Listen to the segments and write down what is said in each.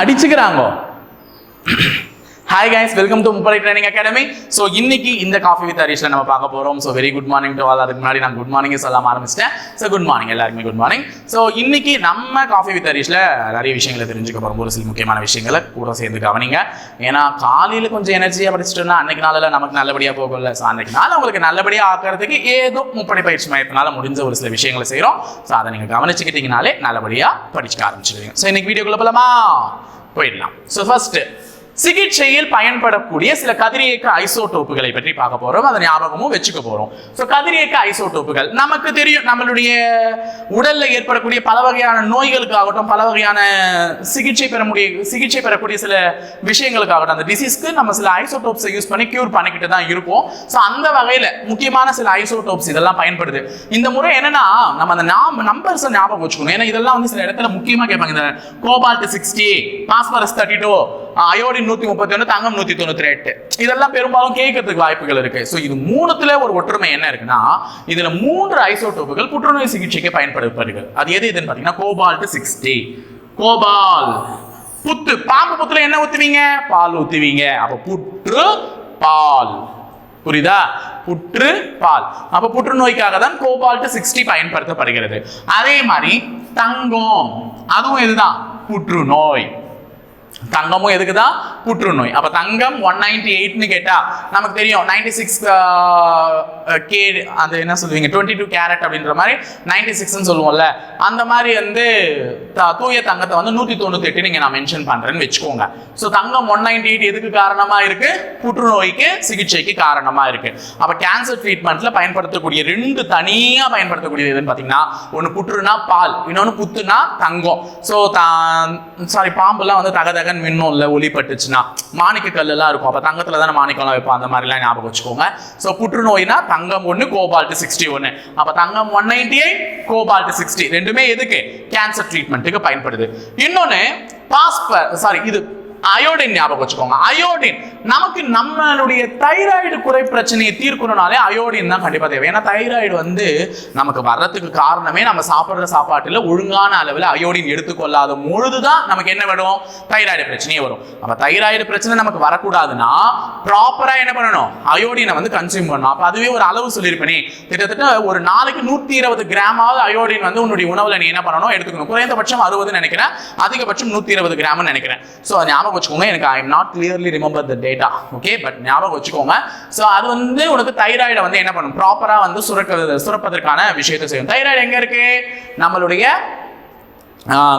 அடிச்சுக்கிறாங்க. Hi guys welcome to Muppadai training academy so இன்னைக்கு இந்த coffee with ஹரிஷ்ல நம்ம பார்க்க போறோம். So very good morning to all அதுக்கு முன்னாடி நான் குட் மார்னிங் சொல்லாம ஆரம்பிச்சிட்டேன். ஸோ குட் மார்னிங் எல்லாருக்குமே குட் மார்னிங் ஸோ இன்னைக்கு நம்ம காஃபி வித் ஹரிஷ்ல நிறைய விஷயங்களை தெரிஞ்சுக்க போறோம். ஒரு சில முக்கியமான விஷயங்களை கூட சேர்ந்து கவனிங்க. ஏன்னா காலையில் கொஞ்சம் எனர்ஜியாக படிச்சுட்டோம்னா அன்னைக்கு நாளில் நமக்கு நல்லபடியாக போகல ஸோ அன்னைக்கு நாள் உங்களுக்கு நல்லபடியாக ஆக்கிறதுக்கு ஏதோ முப்படை பயிற்சி மையத்தினால முடிஞ்ச ஒரு சில விஷயங்களை செய்கிறோம் ஸோ அதை நீங்கள் கவனிச்சுக்கிட்டீங்கனாலே நல்லபடியாக படிச்சுக்க ஆரம்பிச்சிடுவீங்க ஸோ இன்னைக்கு வீடியோக்குள்ள போலாமா? போயிடலாம். ஸோ ஃபர்ஸ்ட் சிகிச்சையில் பயன்படக்கூடிய சில கதிரியக்க ஐசோடோப்புகளை பற்றி பார்க்க போறோம். அதை ஞாபகமும் வச்சுக்க போறோம். ஸோ கதிரியக்க ஐசோடோப்புகள் நமக்கு தெரியும். நம்மளுடைய உடல்ல ஏற்படக்கூடிய பல வகையான நோய்களுக்காகட்டும் பல வகையான சிகிச்சை பெற முடிய சிகிச்சை பெறக்கூடிய சில விஷயங்களுக்காகட்டும் அந்த டிசீஸ்க்கு நம்ம சில ஐசோடோப்ஸை யூஸ் பண்ணி கியூர் பண்ணிக்கிட்டு தான் இருக்கோம். ஸோ அந்த வகையில முக்கியமான சில ஐசோடோப்ஸ் இதெல்லாம் பயன்படுது. இந்த முறை என்னன்னா நம்ம அந்த நம்பர்ஸை ஞாபகம் வச்சுக்கணும். ஏன்னா இதெல்லாம் வந்து சில இடத்துல முக்கியமா கேட்பாங்க. இந்த cobalt sixty phosphorus thirty two iodine நூத்தி முப்பத்தி ஒன்று தங்கம் நூத்தி தொண்ணூத்தி எட்டு. இதெல்லாம் பெரும்பாலும் கேட்கறதுக்கு வாய்ப்புகள் இருக்கு. ஸோ இது மூணுத்துல ஒரு ஒற்றுமை என்ன இருக்குன்னா இதுல மூன்று ஐசோடோப்புகள் புற்றுநோய் சிகிச்சைக்கு பயன்படுத்தப்படுகிறது அது எது எதுன்னு பாத்தீங்கன்னா கோபால்ட் சிக்ஸ்டி கோபால் புத்து. பாம்பு புத்துல என்ன ஊத்துவீங்க? பால் ஊத்துவீங்க. அப்ப புற்று பால். புரியுதா? புற்று பால். அப்ப புற்றுநோய்க்காக தான் கோபால்ட் சிக்ஸ்டி பயன்படுத்தப்படுகிறது. அதே மாதிரி தங்கம். அதுவும் இதுதான் புற்றுநோய். தங்கமும் எதுக்கு தான் புற்றுநோய். அப்போ தங்கம் ஒன் நைன்டி எயிட்னு கேட்டால் நமக்கு தெரியும் நைன்டி சிக்ஸ் கே அது என்ன சொல்லுவீங்க? டுவெண்ட்டி டூ கேரட் அப்படின்ற மாதிரி நைன்டி சிக்ஸ்னு சொல்லுவோம்ல. அந்த மாதிரி வந்து த- தூய தங்கத்தை வந்து நூற்றி தொண்ணூத்தி எட்டு நீங்கள் நான் மென்ஷன் பண்ணுறேன்னு வச்சுக்கோங்க. ஸோ தங்கம் ஒன் நைன்டி எயிட் எதுக்கு காரணமாக இருக்கு? புற்றுநோய்க்கு சிகிச்சைக்கு காரணமாக இருக்கு. அப்போ கேன்சர் ட்ரீட்மெண்ட்ல பயன்படுத்தக்கூடிய ரெண்டு தனியாக பயன்படுத்தக்கூடியது எதுன்னு பார்த்தீங்கன்னா ஒன்று புற்றுனா பால் இன்னொன்று புத்துனா தங்கம். ஸோ சாரி பாம்புலாம் வந்து தகதக தகன் மின்னும் இல்லை ஒளி பட்டுச்சுன்னா மாணிக்க கல்லெல்லாம் இருக்கும். அப்போ தங்கத்தில் தானே மாணிக்கம்லாம் வைப்போம் அந்த மாதிரிலாம் ஞாபகம் வச்சுக்கோங்க. ஸோ புற்றுநோய்னா தங்கம் ஒன்று கோபால்ட்டு சிக்ஸ்டி ஒன்று அப்போ தங்கம் one ninety eight cobalt sixty. ரெண்டுமே எதுக்கு? கேன்சர் ட்ரீட்மெண்ட்டுக்கு பயன்படுது. இன்னொன்று பாஸ்பர் சாரி இது அயோடின் ஞாபகம் வச்சுக்கோங்க. அயோடின் நமக்கு நம்மளுடைய தைராய்டு குறை பிரச்சனையை தீர்க்கணும்னாலே அயோடின் தான் கண்டிப்பா தேவை. ஏன்னா தைராய்டு வந்து நமக்கு வர்றதுக்கு காரணமே நம்ம சாப்பிடுற சாப்பாட்டுல ஒழுங்கான அளவில் அயோடின் எடுத்துக்கொள்ளாத பொழுதுதான் நமக்கு என்ன வரும்? தைராய்டு பிரச்சனையே வரும். அப்போ தைராய்டு பிரச்சனை நமக்கு வரக்கூடாதுன்னா ப்ராப்பரா என்ன பண்ணணும்? அயோடினை வந்து கன்சியூம் பண்ணணும். அப்ப அதுவே ஒரு அளவு சொல்லியிருப்பேனே. கிட்டத்தட்ட ஒரு நாளைக்கு நூத்தி இருபது கிராமாவது அயோடின் வந்து உன்னுடைய உணவுல நீ என்ன பண்ணணும்? எடுத்துக்கணும். குறைந்தபட்சம் அறுபது நினைக்கிறேன். அதிகபட்சம் நூத்தி இருபது கிராம்னு நினைக்கிறேன். ஸோ ஞாபகம் வச்சுக்கோங்க. எனக்கு I am not clearly remember the data okay but ஞாபகம் வச்சுக்கோங்க. ஸோ அது வந்து உனக்கு தைராய்டை வந்து என்ன பண்ணும்? ப்ராப்பராக வந்து சுரக்க சுரப்பதற்கான விஷயத்தை செய்யும். தைராய்டு எங்கே இருக்கு? நம்மளுடைய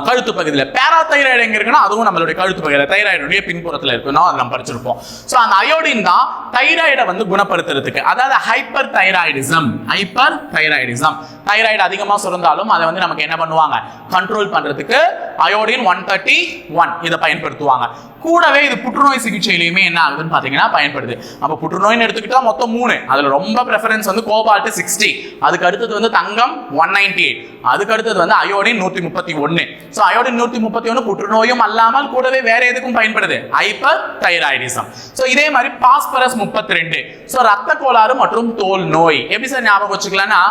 கழுத்து பகுதியில் பேராதைராய்டு எங்க இருக்குன்னா அதுவும் நம்மளுடைய கழுத்து பகுதியில் தைராய்டுடைய பின்புறத்தில் இருக்குன்னா அதை நம்ம படிச்சிருப்போம். ஸோ அந்த அயோடின் தான் தைராய்டை வந்து குணப்படுத்துறதுக்கு. அதாவது hyperthyroidism hyperthyroidism thyroid அதிகமாக சுரந்தாலும் அதை வந்து நமக்கு என்ன பண்ணுவாங்க? கண்ட்ரோல் பண்ணுறதுக்கு அயோடின் ஒன் தேர்ட்டி ஒன் இதை பயன்படுத்துவாங்க. கூடவே இது புற்றுநோய் சிகிச்சையிலையுமே என்ன ஆகுதுன்னு பார்த்தீங்கன்னா பயன்படுது. அப்போ புற்றுநோய்னு எடுத்துக்கிட்டா மொத்தம் மூணு. அதில் ரொம்ப ப்ரெஃபரன்ஸ் வந்து கோபால்ட் சிக்ஸ்டி அதுக்கு அடுத்தது வந்து தங்கம் ஒன் நைன்டி எயிட் அதுக்கு அடுத்தது வந்து அயோடின் நூற்றி முப்பத்தி ஒன்று ஸோ அயோடின் நூற்றி முப்பத்தி ஒன்று புற்றுநோயும் அல்லாமல் கூடவே வேற எதுக்கும் பயன்படுது? ஹைப்பர் தைராய்டிசம் ஸோ இதே மாதிரி பாஸ்பரஸ் முப்பத்தி ரெண்டு. ஸோ ரத்த கோளாறு மற்றும் தோல் நோய். எப்படி சார் ஞாபகம் வச்சுக்கலாம்னா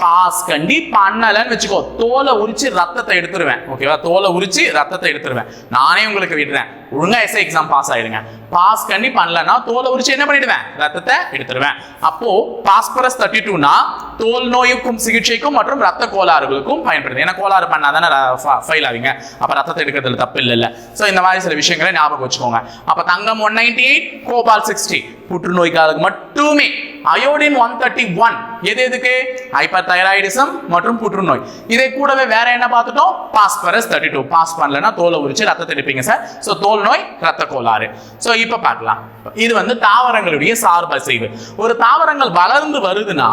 பாஸ் கண்டி பண்ணலன்னு வச்சுக்கோ. தோலை உரிச்சு ரத்தத்தை எடுத்துருவேன். ஓகேவா தோலை உரிச்சு ரத்தத்தை எடுத்துருவேன். நானே உங்களுக்கு விடுறேன். ஒழுங்கா எஸ்ஐ எக்ஸாம் பாஸ் ஆயிடுங்க. பாஸ் கண்டி பண்ணலன்னா தோலை உரிச்சு என்ன பண்ணிடுவேன்? ரத்தத்தை எடுத்துருவேன். அப்போ பாஸ்பரஸ் தேர்ட்டி டூனா தோல் நோய்க்கும் சிகிச்சைக்கும் மற்றும் ரத்த கோளாறுகளுக்கும் பயன்படுது. ஏன்னா கோளாறு பண்ணாதானே ஃபைல் ஆவீங்க. அப்போ ரத்தத்தை எடுக்கிறதுல தப்பு இல்லைல்ல. ஸோ இந்த மாதிரி சில விஷயங்களை ஞாபகம் வச்சுக்கோங்க. அப்போ தங்கம் one ninety eight cobalt sixty புற்றுநோய்க்காக மட்டுமே அயோடின் ஒன் தேர்ட்டி ஒன் எது எதுக்கு? ஹைப்பர் தைராய்டிசம் மற்றும் புற்றுநோய். இதை கூடவே வேற என்ன பார்த்துட்டோம்? பாஸ்பரஸ் தேர்ட்டி டூ பாஸ் பண்ணலன்னா தோலை உரிச்சு ரத்தத்தை எடுப்பீங்க சார் ஸோ தோல் நோய் ரத்த கோளாறு. ஸோ இப்போ பார்க்கலாம். இது வந்து தாவரங்களுடைய சார்பசைவு ஒரு தாவரங்கள் வளர்ந்து வருதுன்னா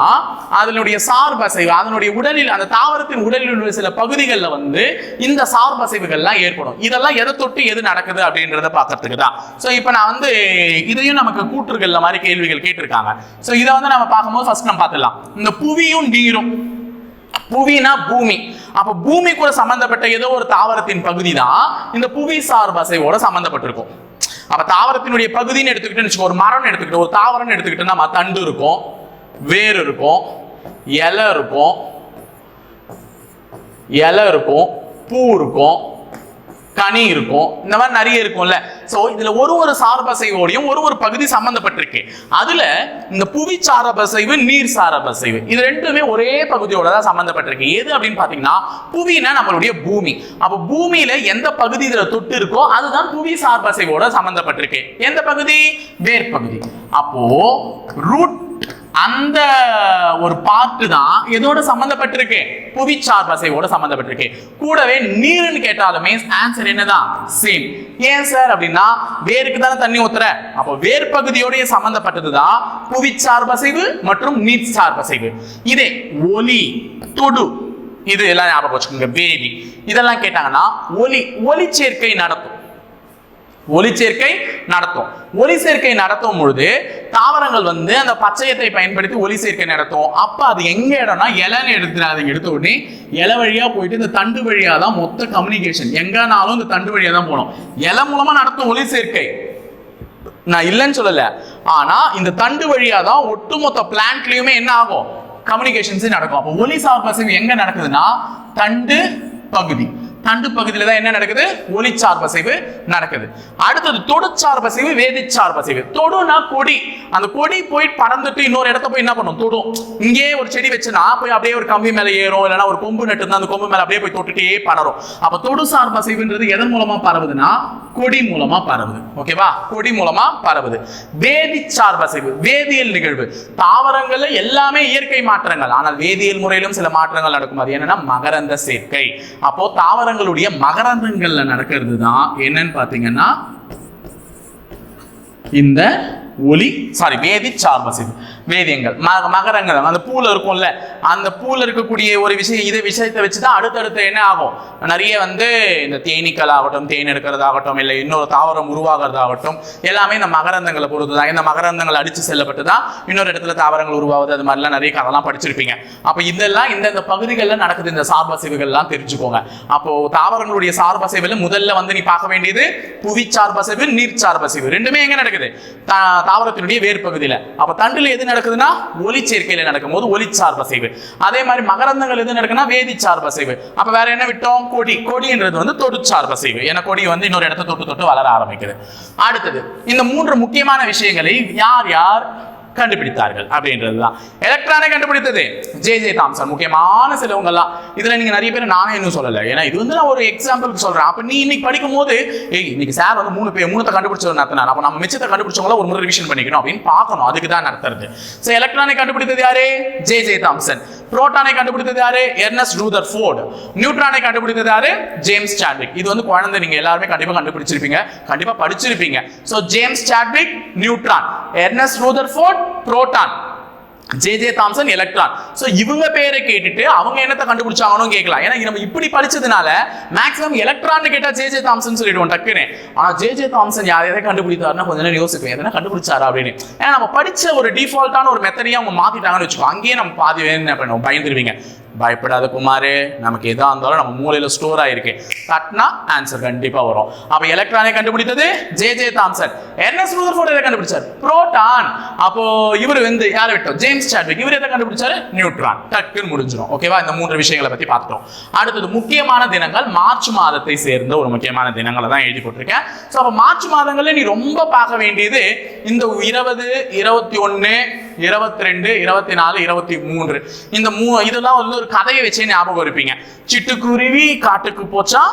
அதனுடைய சார்பசைவு அதனுடைய உடலில் அந்த தாவரத்தின் உடலில் உள்ள சில பகுதிகளில் வந்து இந்த சார்பசைவுகள்லாம் ஏற்படும். இதெல்லாம் எதை தொட்டு எது நடக்குது அப்படின்றத பார்க்கறதுக்கு தான். ஸோ இப்போ நான் வந்து இதையும் நமக்கு கூற்றுகள்ல மாதிரி கேள்விகள் கேட்டிருக்காங்க. ஸோ இதை வந்து நம்ம பார்க்கும்போது ஃபர்ஸ்ட் நம்ம பார்த்துடலாம். இந்த புவியும் நீரும். புவினா பூமி. அப்ப பூமி கூட சம்பந்தப்பட்ட ஏதோ ஒரு தாவரத்தின் பகுதி தான் இந்த புவி சார்பசைவோட சம்பந்தப்பட்டிருக்கும். அப்ப தாவரத்தினுடைய பகுதின்னு எடுத்துக்கிட்டு வச்சுக்கோ ஒரு மரம் எடுத்துக்கிட்டு ஒரு தாவரம் எடுத்துக்கிட்டோம்னா நம்ம தண்டு இருக்கும் வேர் இருக்கும் இலை இருக்கும் இலை இருக்கும் பூ இருக்கும் கனி இருக்கும். இந்த மாதிரி நிறைய இருக்கும்ல. ஸோ இதுல ஒரு ஒரு சார்பசைவோடையும் ஒரு ஒரு பகுதி சம்பந்தப்பட்டிருக்கு. அதுல இந்த புவி சாரபசைவு நீர் சாரபசைவு இது ரெண்டுமே ஒரே பகுதியோட தான் சம்பந்தப்பட்டிருக்கு. எது அப்படின்னு பாத்தீங்கன்னா புவினா நம்மளுடைய பூமி. அப்ப பூமியில எந்த பகுதி இதுல தொட்டு இருக்கோ அதுதான் புவி சார்பசைவோட சம்பந்தப்பட்டிருக்கு. எந்த பகுதி? வேர் பகுதி அப்போ ரூட் அந்த ஒரு பாட்டு தான் எதோட சம்பந்தப்பட்டிருக்கு? புவிச்சார் வசையோட சம்பந்தப்பட்டிருக்கு. கூடவே நீர்னு கேட்டாலுமே ஆன்சர் என்னதான்? சேம் ஏன் சார் அப்படின்னா வேருக்கு தானே தண்ணி ஊத்துற? அப்போ வேர் பகுதியோடய சம்பந்தப்பட்டதுதான் புவிச்சார் பசைவு மற்றும் நீர் சார் பசைவு இதே ஒலி தொடு. இது எல்லாம் ஞாபகம் வச்சுக்கோங்க வேதி இதெல்லாம் கேட்டாங்கன்னா ஒலி ஒலி சேர்க்கை நடக்கும் ஒளி சேர்க்கை நடத்தும். ஒளி சேர்க்கை நடத்தும் பொழுது தாவரங்கள் வந்து அந்த பச்சையத்தை பயன்படுத்தி ஒளி சேர்க்கை நடத்தும். அப்ப அது எங்க இடம்னா இலைன்னு எடுத்துறாதீங்க எடுத்த உடனே இலை வழியா போயிட்டு இந்த தண்டு வழியா தான் மொத்த கம்யூனிகேஷன் எங்கனாலும் இந்த தண்டு வழியா தான் போகணும். இலை மூலமா நடத்தும் ஒளி சேர்க்கை. நான் இல்லைன்னு சொல்லல. ஆனா இந்த தண்டு வழியா தான் ஒட்டுமொத்த பிளான்ட்லயுமே என்ன ஆகும்? கம்யூனிகேஷன்ஸ் நடக்கும். அப்போ ஒலி சார் எங்க நடக்குதுன்னா தண்டு பகுதி. தண்டு பகுதியில தான் என்ன நடக்குது? ஒளிச்சார் பசைவு நடக்குது. அடுத்தது தொடுச்சார் பசைவு வேதிச்சார் பசைவு தொடுனா கொடி. அந்த கொடி போய் பறந்துட்டு இன்னொரு இடத்த போய் என்ன பண்ணும்? தொடும். இங்கே ஒரு செடி வச்சுனா போய் அப்படியே ஒரு கம்பி மேல ஏறும். இல்லைனா ஒரு கொம்பு நட்டு அந்த கொம்பு மேலே அப்படியே போய் தொட்டுட்டே பரவும் அப்போ தொடுசார் பசைவுன்றது எதன் மூலமா பரவுதுன்னா கொடி மூலமா பரவுது. ஓகேவா கொடி மூலமா பரவுது. வேதிச்சார் பசைவு வேதியியல் நிகழ்வு. தாவரங்கள்ல எல்லாமே இயற்கை மாற்றங்கள். ஆனால் வேதியியல் முறையிலும் சில மாற்றங்கள் நடக்கும். அது என்னன்னா மகரந்த சேர்க்கை. அப்போ தாவரங்களுடைய மகரந்தங்கள்ல நடக்கிறது தான் என்னன்னு பாத்தீங்கன்னா இந்த ஒலி சாரி வேதி சார்பசிவு வேதியங்கள். மகரங்கள். அந்த பூல இருக்கும்ல அந்த பூல இருக்கக்கூடிய ஒரு விஷயம் இதை விஷயத்தை வச்சு தான் அடுத்தடுத்து என்ன ஆகும்? நிறைய வந்து இந்த தேனீக்கள் ஆகட்டும் தேன் எடுக்கிறதாகட்டும் இல்லை இன்னொரு தாவரம் உருவாகிறதாகட்டும் எல்லாமே இந்த மகரந்தங்களை பொறுத்து தான் இந்த மகரந்தங்கள் அடித்து செல்லப்பட்டு தான் இன்னொரு இடத்துல தாவரங்கள் உருவாகுது அது மாதிரிலாம் நிறைய கதைலாம் படிச்சிருப்பீங்க. அப்போ இதெல்லாம் இந்தந்த பகுதிகளில் நடக்குது. இந்த சார்பசைவுகள்லாம் தெரிஞ்சுக்கோங்க. அப்போ தாவரங்களுடைய சார்பசைவில் முதல்ல வந்து நீ பார்க்க வேண்டியது புவி சார்பசைவு நீர் சார்பசைவு ரெண்டுமே எங்க நடக்குது? தாவரத்தினுடைய வேறு பகுதியில் அப்போ தண்டில் எது நடக்குது? நடக்குதுன்னா ஒலி சேர்க்கையில நடக்கும்போது சார்ப சார்பசைவு அதே மாதிரி மகரந்தங்கள் எது நடக்குன்னா வேதி சார்பசைவு அப்ப வேற என்ன விட்டோம்? கொடி. கொடின்றது வந்து தொடு சார்பசைவு ஏன்னா கொடி வந்து இன்னொரு இடத்த தொட்டு தொட்டு வளர ஆரம்பிக்குது. அடுத்தது இந்த மூன்று முக்கியமான விஷயங்களை யார் யார் கண்டுபிடித்தார்கள் அப்படின்றதுதான். எலக்ட்ரானை கண்டுபிடித்தது. ஜே ஜே தாம்சன் முக்கியமான சிலவங்க எல்லாம் இதுல நீங்க நிறைய பேர் நானே இன்னும் சொல்லல. ஏன்னா இது வந்து நான் ஒரு எக்ஸாம்பிளுக்கு சொல்றேன். அப்ப நீ இன்னைக்கு படிக்கும் போது ஏய் இன்னைக்கு சார் வந்து மூணு பேர் மூணத்தை கண்டுபிடிச்சது நடத்தினார். அப்ப நம்ம மிச்சத்தை கண்டுபிடிச்சவங்கள ஒரு முறை ரிவிஷன் பண்ணிக்கணும். அப்படின்னு பார்க்கணும். அதுக்கு தான் நடத்துறது. ஸோ எலக்ட்ரானை கண்டுபிடித்தது யாரு? ஜே ஜே தாம்சன் புரோட்டானை கண்டுபிடித்தது யாரு? எர்னஸ்ட் ரூதர் ஃபோர்டு நியூட்ரானை கண்டுபிடித்தது யாரு? ஜேம்ஸ் சாட்விக் இது வந்து குழந்தை. நீங்க எல்லாருமே கண்டிப்பா கண்டுபிடிச்சிருப்பீங்க. கண்டிப்பா படிச்சிருப்பீங்க. So James Chadwick neutron Ernest Rutherford proton J J Thomson electron so இவங்க பேரை கேட்டுட்டு அவங்க என்னத்தை கண்டுபிடிச்சாங்கன்னு கேட்கலாம். ஏன்னா நம்ம இப்படி படிச்சதுனால மேக்ஸிமம் எலக்ட்ரான் கேட்டால் ஜே ஜே தாம்சன் சொல்லிடுவோம் டக்குன்னு. ஆனால் ஜே ஜே தாம்சன் யார் எதை கண்டுபிடித்தாருன்னா கொஞ்ச நேரம் யோசிப்பேன். எதனா கண்டுபிடிச்சாரா அப்படின்னு. ஏன்னா நம்ம படிச்ச ஒரு டிஃபால்ட்டான ஒரு மெத்தடையை அவங்க மாத்திட்டாங்கன்னு வச்சுக்கோ அங்கேயே நம்ம பாதி வேணும் என்ன பண்ணுவோம்? பயந்துருவீங்க. பயப்படாத குமார் நமக்கு எதாக இருந்தாலும் நம்ம மூலையில் ஸ்டோர் ஆகிருக்கு தட்னா ஆன்சர் கண்டிப்பாக வரும். அப்போ எலக்ட்ரானை கண்டுபிடித்தது J J Thomson Ernest Rutherford எதை கண்டுபிடிச்சார்? புரோட்டான் அப்போ இவர் வந்து யாரை விட்டோம்? ஜேம்ஸ் சாட்விக் இவர் எதை கண்டுபிடிச்சாரு? நியூட்ரான் டக்குன்னு முடிஞ்சிடும் ஓகேவா இந்த மூன்று விஷயங்களை பற்றி பார்த்துட்டோம். அடுத்தது முக்கியமான தினங்கள். மார்ச் மாதத்தை சேர்ந்த ஒரு முக்கியமான தினங்களை தான் எழுதி போட்டிருக்கேன். ஸோ அப்போ மார்ச் மாதங்களில் நீ ரொம்ப பார்க்க வேண்டியது இந்த இருபது இருபத்தி ஒன்று இருபத்தி ரெண்டு இருபத்தி நாலு இருபத்தி மூன்று இந்த மூ இதெல்லாம் வந்து ஒரு கதையை வச்சே ஞாபகம் இருப்பீங்க. சிட்டுக்குருவி காட்டுக்கு போச்சா?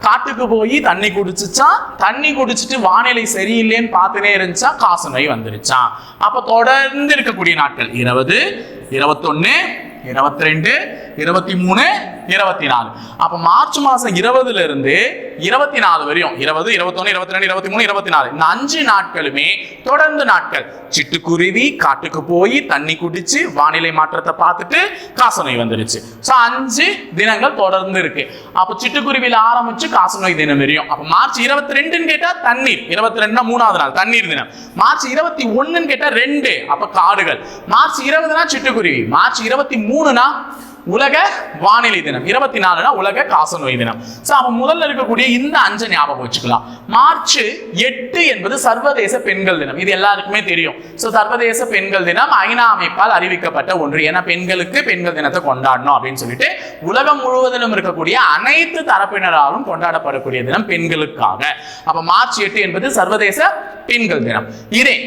காட்டுக்கு போய் தண்ணி குடிச்சிச்சா? தண்ணி குடிச்சிட்டு வானிலை சரியில்லைன்னு பார்த்துனே இருந்துச்சா? காசு நோய் வந்துருச்சான் அப்ப தொடர்ந்து இருக்கக்கூடிய நாட்கள். இருபது இருபத்தொன்னு இருபத்தி ரெண்டு இருபத்தி மூணு இருபத்தி நாலு அப்ப மார்ச் மாசம் இருபதுல இருந்து இருபத்தி நாலு வரையும் இருபது இருபத்தொன்னு இருபத்தி ரெண்டு இருபத்தி மூணு இருபத்தி நாலு இந்த அஞ்சு நாட்களுமே தொடர்ந்து நாட்கள். சிட்டுக்குருவி காட்டுக்கு போய் தண்ணி குடிச்சு வானிலை மாற்றத்தை பார்த்துட்டு காசநோய் வந்துருச்சு. ஸோ அஞ்சு தினங்கள் தொடர்ந்து இருக்கு. அப்போ சிட்டுக்குருவியில ஆரம்பிச்சு காசநோய் தினம் வரையும். அப்போ மார்ச் இருபத்தி ரெண்டுன்னு கேட்டா தண்ணீர். இருபத்தி ரெண்டுனா மூணாவது நாள் தண்ணீர் தினம். மார்ச் இருபத்தி ஒண்ணுன்னு கேட்டா ரெண்டு. அப்ப காடுகள். மார்ச் இருபதுனா சிட்டுக்குருவி. மார்ச் இருபத்தி மூணு மூணுனா உலக வானிலை தினம். இருபத்தி நாலுனா உலக காசநோய் தினம். ஸோ அப்போ முதல்ல இருக்கக்கூடிய இந்த அஞ்சை ஞாபகம் வச்சுக்கலாம். மார்ச் எட்டு என்பது சர்வதேச பெண்கள் தினம். இது எல்லாருக்குமே தெரியும். ஸோ சர்வதேச பெண்கள் தினம் ஐநா அமைப்பால் அறிவிக்கப்பட்ட ஒன்று. ஏன்னா பெண்களுக்கு பெண்கள் தினத்தை கொண்டாடணும் அப்படின்னு சொல்லிட்டு உலகம் முழுவதிலும் இருக்கக்கூடிய அனைத்து தரப்பினராலும் கொண்டாடப்படக்கூடிய தினம் பெண்களுக்காக. அப்ப மார்ச் எட்டு என்பது சர்வதேச பெண்கள் தினம். இதே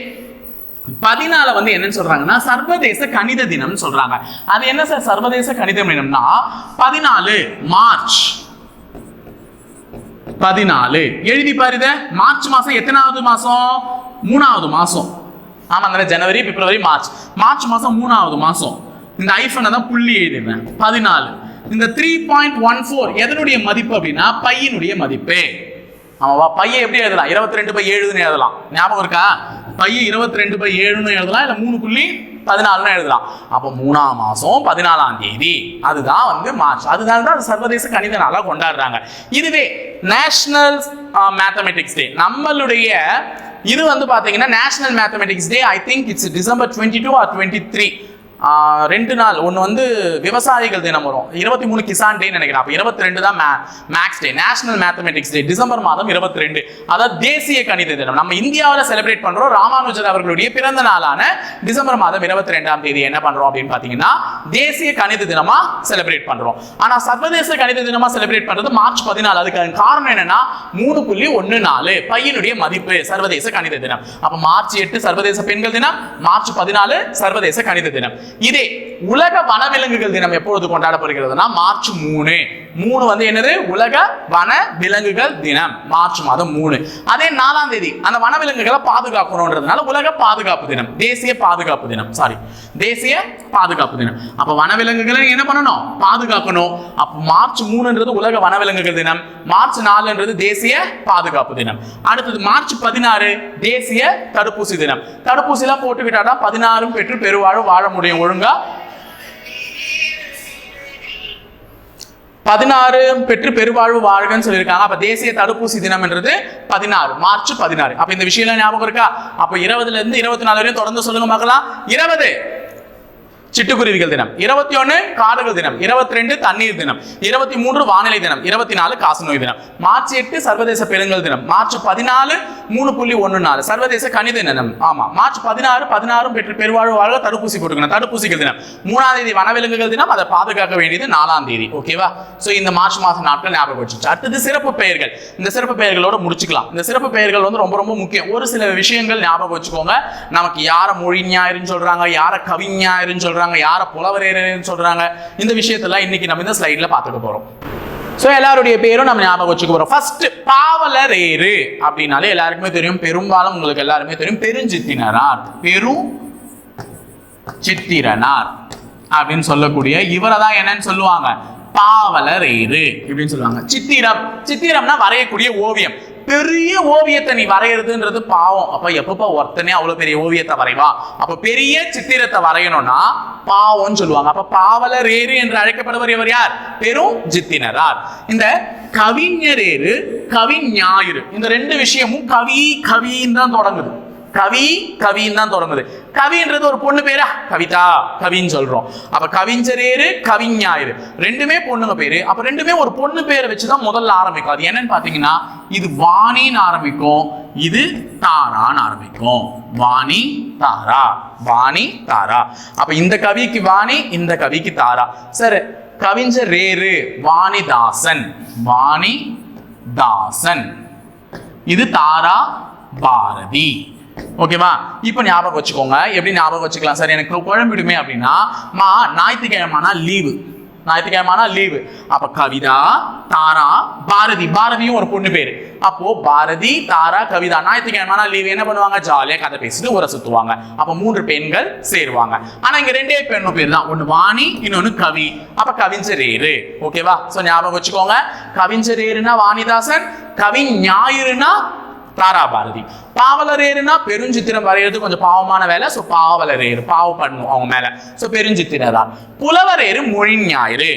பதினால வந்து என்னன்னு சொல்றாங்கன்னா சர்வதேச கணித தினம் சொல்றாங்க. அது என்ன சார் சர்வதேச கணித தினம்னா பதினாலு மார்ச். பதினாலு. எழுதி பாருத மார்ச் மாசம் எத்தனாவது மாசம்? மூணாவது மாசம். ஆமாங்க ஜனவரி பிப்ரவரி மார்ச். மார்ச் மாசம் மூணாவது மாசம். இந்த ஐஃபனை தான் புள்ளி எழுதிடுறேன் பதினாலு. இந்த த்ரீ பாயிண்ட் ஒன் ஃபோர் எதனுடைய மதிப்பு அப்படின்னா பையனுடைய மதிப்பு. ஆமாவா? பையன் எப்படி எழுதலாம்? இருபத்தி ரெண்டு பை ஏழுன்னு எழுதலாம். ஞாபகம் இருக்கா? பையன் இருபத்தி ரெண்டு பை ஏழுன்னு எழுதலாம் இல்லை மூணு புள்ளி பதினாலுன்னு எழுதலாம். அப்போ மூணாம் மாதம் பதினாலாம் தேதி. அதுதான் வந்து மார்ச். அதனால தான் அது சர்வதேச கணித நாளாக கொண்டாடுறாங்க. இதுவே நேஷனல் மேத்தமெட்டிக்ஸ் டே நம்மளுடைய இது வந்து பார்த்தீங்கன்னா national mathematics day I think it's December twenty two or twenty three ரெண்டு நாள். ஒன்று வந்து விவசாயிகள் தினம் வரும். இருபத்தி மூணு கிசான் டே நினைக்கிறேன். அப்போ இருபத்தி ரெண்டு தான் maths day. National mathematics day December மாதம் இருபத்தி ரெண்டு அதாவது தேசிய கணித தினம். நம்ம இந்தியாவில் செலிப்ரேட் பண்ணுறோம் ராமானுஜர் அவர்களுடைய பிறந்த நாளான டிசம்பர் மாதம் இருபத்தி ரெண்டாம் தேதி. என்ன பண்ணுறோம் அப்படின்னு பார்த்தீங்கன்னா தேசிய கணித தினமாக செலிப்ரேட் பண்ணுறோம் ஆனால் சர்வதேச கணித தினமாக செலிப்ரேட் பண்ணுறது மார்ச் பதினாலு. அதுக்கு காரணம் என்னன்னா மூணு புள்ளி ஒன்று நாலு பையனுடைய மதிப்பு சர்வதேச கணித தினம். அப்போ மார்ச் எட்டு சர்வதேச பெண்கள் தினம் மார்ச் பதினாலு சர்வதேச கணித தினம். இதே உலக வனவிலங்குகள் தினம் எப்பொழுது கொண்டாடப்படுகிறதுனா மார்ச் மூணு. மூணு வந்து என்னது? உலக வன விலங்குகள் தினம். மார்ச் மாதம் மூணு. அதே நாலாம் தேதி அந்த வனவிலங்குகளை பாதுகாக்கணுன்றதுனால உலக பாதுகாப்பு தினம். தேசிய பாதுகாப்பு தினம். சாரி தேசிய பாதுகாப்பு தினம். அப்ப வனவிலங்குகளை என்ன பண்ணணும்? பாதுகாக்கணும். அப்ப மார்ச் மூணுன்றது உலக வனவிலங்குகள் தினம். மார்ச் நாலுன்றது தேசிய பாதுகாப்பு தினம். அடுத்தது மார்ச் பதினாறு தேசிய தடுப்பூசி தினம். தடுப்பூசிலாம் போட்டு போட்டுக்கிட்டாதான் பதினாறும் பெற்று பெருவாழும் வாழ முடியும். ஒழுங்கா பதினாறு பெற்று பெருவாழ்வு வாழ்கன்னு சொல்லியிருக்காங்க. அப்ப தேசிய தடுப்பூசி தினம் என்றது பதினாறு மார்ச் பதினாறு. அப்ப இந்த விஷயம் ஞாபகம் இருக்கா? அப்ப இருபதுல இருந்து இருபத்தி நாலு வரையும் தொடர்ந்து சொல்லுங்க பார்க்கலாம். இருபது. சிட்டுக்குருவிகள் தினம். இருபத்தி ஒன்று காடுகள் தினம். இருபத்தி ரெண்டு தண்ணீர் தினம். இருபத்தி மூன்று வானிலை தினம். இருபத்தி நாலு காசநோய் தினம். மார்ச் எட்டு சர்வதேச பெருங்கல் தினம். மார்ச் பதினாலு மூணு புள்ளி ஒன்று நாலு. சர்வதேச கணித தினம். ஆமா. மார்ச் பதினாறு பதினாறும் பெற்று பெருவாழ்வு தடுப்பூசி போட்டுக்கணும் தடுப்பூசிகள் தினம். மூணாம் தேதி வனவிலங்குகள் தினம். அதை பாதுகாக்க வேண்டியது நாலாம் தேதி. ஓகேவா சோ இந்த மார்ச் மாசம் நாட்கள் ஞாபகம் வச்சுச்சு அடுத்தது சிறப்பு பெயர்கள். இந்த சிறப்பு பெயர்களோட முடிச்சுக்கலாம். இந்த சிறப்பு பெயர்கள் வந்து ரொம்ப ரொம்ப முக்கியம். ஒரு சில விஷயங்கள் ஞாபகம் வச்சுக்கோங்க. நமக்கு யார மொழி ஞாயிறுன்னு சொல்றாங்க யார கவிஞாயிறுன்னு சொல்றாங்க சொல்றாங்க யாரை புலவரேன்னு சொல்றாங்க. இந்த விஷயத்தெல்லாம் இன்னைக்கு நம்ம இந்த ஸ்லைட்ல பார்த்துக்க போறோம். ஸோ எல்லாருடைய பேரும் நம்ம ஞாபகம் வச்சுக்க போறோம். ஃபர்ஸ்ட் பாவலரேறு அப்படின்னாலே எல்லாருக்குமே தெரியும். பெரும்பாலும் உங்களுக்கு எல்லாருமே தெரியும். பெருஞ்சித்தினரார். பெரும் சித்திரனார் அப்படின்னு சொல்லக்கூடிய இவரை தான் என்னன்னு சொல்லுவாங்க. பாவலரேறு இப்படின்னு சொல்லுவாங்க. சித்திரம். சித்திரம்னா வரையக்கூடிய ஓவியம். பெரிய ஓவியத்தை நீ வரைகிறதுன்றது பாவம். அப்ப எப்பப்பா ஒருத்தனே அவ்வளவு பெரிய ஓவியத்தை வரைவா? அப்ப பெரிய சித்திரத்தை வரையணும்னா பாவம்னு சொல்லுவாங்க. அப்ப பாவலரேறு என்று அழைக்கப்படுவர் இவர் யார்? பெரும் ஜித்தினரார் இந்த கவிஞரேறு கவிஞாயிறு. இந்த ரெண்டு விஷயமும் கவி கவின்னு தான் தொடங்குது. கவி கவின்னு தான் தொடங்குது. கவின்றது ஒரு பொண்ணு பேரா? கவிதா கவின்னு சொல்றோம். அப்ப கவிஞரேரு கவிஞாயிரு ரெண்டுமே பொண்ணுங்க பேரு. அப்ப ரெண்டுமே ஒரு பொண்ணு பேரை வச்சுதான் முதல்ல ஆரம்பிக்கும். அது என்னன்னு பாத்தீங்கன்னா இது வாணின்னு ஆரம்பிக்கும். இது தாரான்னு ஆரம்பிக்கும். வாணி தாரா. வாணி தாரா. அப்ப இந்த கவிக்கு வாணி இந்த கவிக்கு தாரா. சரி கவிஞர் ரேரு வாணிதாசன். வாணிதாசன். இது தாரா பாரதி. ஓகேவா இப்போ ஞாபகம் வச்சுக்கோங்க. எப்படி ஞாபகம் வச்சுக்கலாம்? சார் எனக்கு குழம்பிடுமே அப்படின்னா மா ஞாயிற்றுக்கிழமைனா லீவு ஞாயிற்றுக்கிழமைனா லீவு அப்போ கவிதா தாரா பாரதி. பாரதியும் ஒரு பொண்ணு பேரு. அப்போ பாரதி தாரா கவிதா ஞாயிற்றுக்கிழமைனா லீவு என்ன பண்ணுவாங்க? ஜாலியாக கதை பேசிட்டு உர சுத்துவாங்க. அப்போ மூன்று பெண்கள் சேருவாங்க. ஆனா இங்க ரெண்டே பெண்ணு பேர் தான். ஒன்னு வாணி இன்னொன்னு கவி. அப்போ கவிஞரேரு ஓகேவா ஸோ ஞாபகம் வச்சுக்கோங்க. கவிஞரேருனா வாணிதாசன் கவி ஞாயிறுனா தாராபாரதி. பாவலரேருன்னா பெருஞ்சித்திரம் வரைகிறது கொஞ்சம் பாவமான வேலை ஸோ பாவலரேறு பாவம் பண்ணும் அவங்க மேல. ஸோ பெருஞ்சித்திரதா புலவரேறு மொழி ஞாயிறு.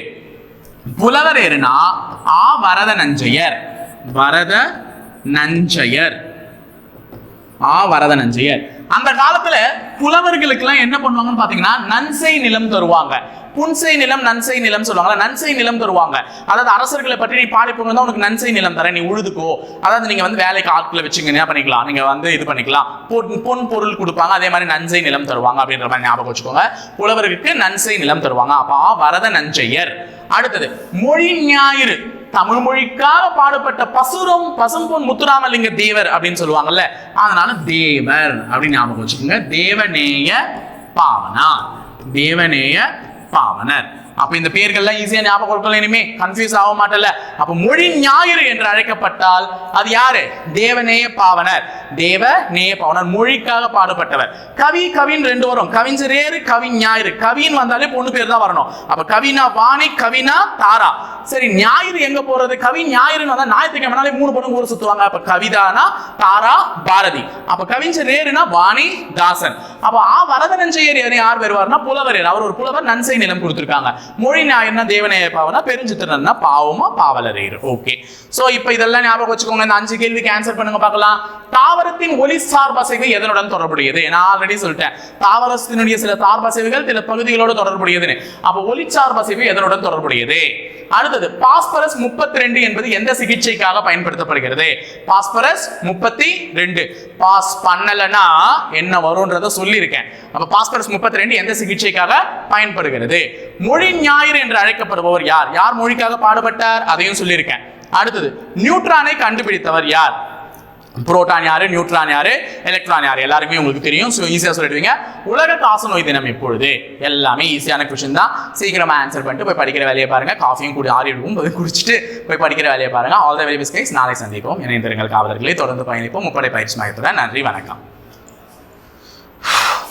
புலவரேறுனா ஆ வரத நஞ்சையர். வரத நஞ்சையர். ஆ வரத நஞ்சையர். அந்த காலத்துல புலவர்களுக்கு எல்லாம் என்ன பண்ணுவாங்கன்னு பாத்தீங்கன்னா நன்சை நிலம் தருவாங்க. புன்சை நிலம் நன்சை நிலம் சொல்லுவாங்கல்ல நன்சை நிலம் தருவாங்க. அதாவது அரசர்களை பற்றி நீ பாடி போகணும் உனக்கு நன்சை நிலம் தரேன் நீ உழுதுக்கோ. அதாவது நீங்க வந்து வேலைக்கு ஆட்களை வச்சுங்க என்ன பண்ணிக்கலாம்? நீங்க வந்து இது பண்ணிக்கலாம். பொன் பொன் பொருள் கொடுப்பாங்க அதே மாதிரி நன்சை நிலம் தருவாங்க அப்படின்ற மாதிரி ஞாபகம் வச்சுக்கோங்க. புலவர்களுக்கு நன்சை நிலம் தருவாங்க. அப்பா வரத நஞ்சையர் அடுத்தது மொழி ஞாயிறு. தமிழ் மொழிக்காக பாடுபட்ட பசுரம் பசும்பொன் முத்துராமலிங்க தேவர் அப்படின்னு சொல்லுவாங்கல்ல அதனால தேவர் அப்படின்னு ஞாபகம் வச்சுக்கோங்க. தேவநேய பாவனா தேவநேய பாவனர். அப்ப இந்த பேர்கள்லாம் ஈஸியா ஞாபகம் கொடுக்கல இனிமே கன்ஃபியூஸ் ஆக மாட்டல அப்ப மொழி ஞாயிறு என்று அழைக்கப்பட்டால் அது யாரு? தேவநேய பாவனர். தேவ நேய பாவனர் மொழிக்காக பாடுபட்டவர். கவி கவின் ரெண்டு வரும். கவிஞரேறு கவி ஞாயிறு. கவின் வந்தாலே பொண்ணு பேர் தான் வரணும். அப்ப கவினா வாணி கவினா தாரா. சரி ஞாயிறு எங்க போறது? கவி ஞாயிறுன்னு வந்தா ஞாயிற்றுக்கிழமை மூணு பொண்ணு ஊர் சுத்துவாங்க. அப்ப கவிதானா தாரா பாரதி. அப்ப கவிஞர் ஏறுனா வாணி தாசன். அப்ப ஆ வரதனஞ்சையர் யார் வருவார்னா புலவர் அவர் ஒரு புலவர் நன்சை நிலம் கொடுத்திருக்காங்க. மொழி நாயன்னா தேவநேய பாவனா பெருஞ்சித்திரன்னா பாவமா பாவலரையர் ஓகே. சோ இப்போ இதெல்லாம் ஞாபகம் வச்சுக்கோங்க. இந்த அஞ்சு கேள்விக்கு ஆன்சர் பண்ணுங்க பார்க்கலாம். தாவரத்தின் ஒலி சார்பசைவு எதனுடன் தொடர்புடையது? நான் ஆல்ரெடி சொல்லிட்டேன். தாவரத்தினுடைய சில சார்பசைவுகள் சில பகுதிகளோடு தொடர்புடையதுன்னு. அப்ப ஒலி சார்பசைவு எதனுடன் தொடர்புடையது? அடுத்தது பாஸ்பரஸ் முப்பத்தி ரெண்டு என்பது எந்த சிகிச்சைக்காக பயன்படுத்தப்படுகிறது? பாஸ்பரஸ் முப்பத்தி ரெண்டு பாஸ் பண்ணலன்னா என்ன வரும்ன்றத சொல்லியிருக்கேன். அப்ப பாஸ்பரஸ் முப்பத்தி ரெண்டு எந்த சிகிச்சைக்காக பயன்படுகிறது? மொழி ஞாயிறு என்று அழைக்கப்படுபவர் யார்? யார் மொழிக்காக பாடுபட்டார்? அதையும் சொல்லியிருக்கேன். அடுத்தது நியூட்ரானை கண்டுபிடித்தவர் யார்? புரோட்டான் யாரு? நியூட்ரான் யாரு? எலக்ட்ரான் யாரு? எல்லாருமே உங்களுக்கு தெரியும். ஸோ ஈஸியாக சொல்லிடுவீங்க. உலக காசநோய் தினம் எப்பொழுது? எல்லாமே ஈஸியான கொஷின் தான். சீக்கிரமா ஆன்சர் பண்ணிட்டு போய் படிக்கிற வேலையை பாருங்க. காஃபியும் கூட ஆறி இருக்கும் குடிச்சிட்டு போய் படிக்கிற வேலையை பாருங்க. All the very best guys நாளை சந்திப்போம். இணைந்திருங்கள் காவலர்களை. தொடர்ந்து பயணிப்போம். முப்படை பயிற்சி மையத்துடன் நன்றி. வணக்கம்.